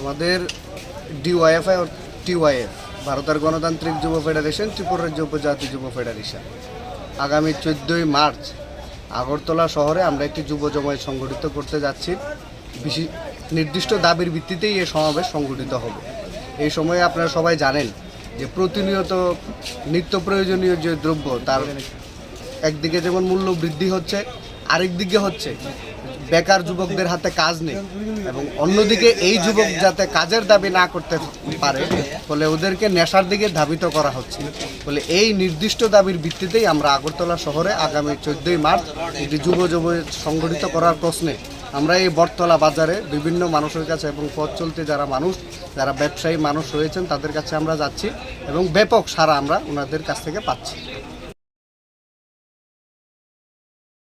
আমাদের ডিওয়াইএফআই ও টিওয়াইএফ ভারতের গণতান্ত্রিক যুব ফেডারেশন, ত্রিপুরা রাজ্য উপজাতি যুব ফেডারেশন। আগামী চোদ্দোই মার্চ, আগরতলা শহরে আমরা একটি যুব জমায়েত সংগঠিত করতে যাচ্ছি। বিশি নির্দিষ্ট দাবির ভিত্তিতেই এই সমাবেশ সংগঠিত হবে। এই সময়ে আপনারা সবাই জানেন যে প্রতিনিয়ত নিত্য প্রয়োজনীয় যে দ্রব্য, তার একদিকে যেমন মূল্য বৃদ্ধি হচ্ছে আরেক দিকে হচ্ছে বেকার যুবকদের হাতে কাজ নেই এবং অন্যদিকে এই যুবক যাতে কাজের দাবি না করতে পারে, ফলে ওদেরকে নেশার দিকে ধাবিত করা হচ্ছে। ফলে এই নির্দিষ্ট দাবির ভিত্তিতেই আমরা আগরতলা শহরে আগামী চোদ্দই মার্চ একটি যুব যুব সংগঠিত করার প্রশ্নে আমরা এই বটতলা বাজারে বিভিন্ন মানুষের কাছে এবং পথ চলতে যারা মানুষ, যারা ব্যবসায়ী মানুষ রয়েছেন, তাদের কাছে আমরা যাচ্ছি এবং ব্যাপক সারা আমরা ওনাদের কাছ থেকে পাচ্ছি।